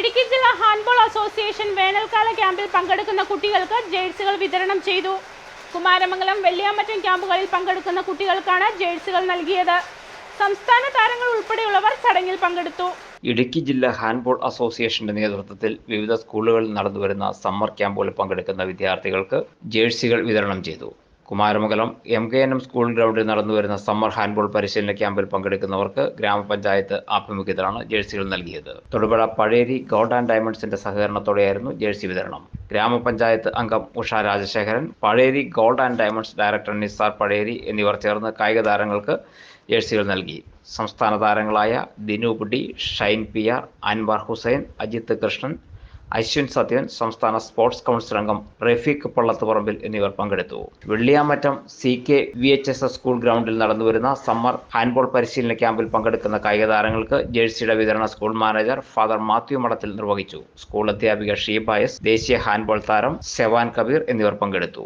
ഇടുക്കി ജില്ലാ handball association വേനൽക്കാല ക്യാമ്പിൽ പങ്കെടുക്കുന്ന കുട്ടികൾക്ക് ജേഴ്സികൾ വിതരണം ചെയ്തു. കുമാരമംഗലം വെള്ളിയാമറ്റം ക്യാമ്പുകളിൽ പങ്കെടുക്കുന്ന കുട്ടികൾക്കാണ് ജേഴ്സികൾ നൽകിയത്. സംസ്ഥാന താരങ്ങൾ ഉൾപ്പെടെയുള്ളവർ ചടങ്ങിൽ പങ്കെടുത്തു. ഇടുക്കി ജില്ലാ ഹാൻഡ്ബോൾ അസോസിയേഷന്റെ നേതൃത്വത്തിൽ വിവിധ സ്കൂളുകളിൽ നടന്നുവരുന്ന സമ്മർ ക്യാമ്പുകളിൽ പങ്കെടുക്കുന്ന വിദ്യാർത്ഥികൾക്ക് ജേഴ്സികൾ വിതരണം ചെയ്തു. Kumaramangalam M K N M school ഗ്രൗണ്ടിൽ നടന്നുവരുന്ന സമ്മർ ഹാൻഡ്ബോൾ പരിശീലന ക്യാമ്പിൽ പങ്കെടുക്കുന്നവർക്ക് ഗ്രാമപഞ്ചായത്ത് ആഭിമുഖ്യത്തിലാണ് ജേഴ്സികൾ നൽകിയത്. തൊടുപുഴ പഴേരി ഗോൾഡ് ആൻഡ് ഡയമണ്ട്സിന്റെ സഹകരണത്തോടെയായിരുന്നു ജേഴ്സി വിതരണം. ഗ്രാമപഞ്ചായത്ത് അംഗം Usha Rajasekharan Pazheri gold and diamonds director Nisar Pazheri എന്നിവർ ചേർന്ന് കായിക താരങ്ങൾക്ക് ജേഴ്സികൾ നൽകി. സംസ്ഥാന താരങ്ങളായ Dinoop D Shine P R Anwar Hussain Ajith Krishnan Ashwin Sathyan സംസ്ഥാന സ്പോർട്സ് കൗൺസിൽ അംഗം റഫീഖ് പള്ളത്തുപറമ്പിൽ എന്നിവർ പങ്കെടുത്തു. Velliyamattom C K V H S S school ഗ്രൗണ്ടിൽ നടന്നുവരുന്ന സമ്മർ ഹാൻഡ്ബോൾ പരിശീലന ക്യാമ്പിൽ പങ്കെടുക്കുന്ന കായിക താരങ്ങൾക്ക് ജേഴ്സിയുടെ വിതരണ സ്കൂൾ മാനേജർ ഫാദർ മാത്യു മഠത്തിൽ നിർവഹിച്ചു. സ്കൂൾ അധ്യാപിക ഷീബായസ് ദേശീയ ഹാൻഡ്ബോൾ താരം സെവാൻ കബീർ എന്നിവർ പങ്കെടുത്തു.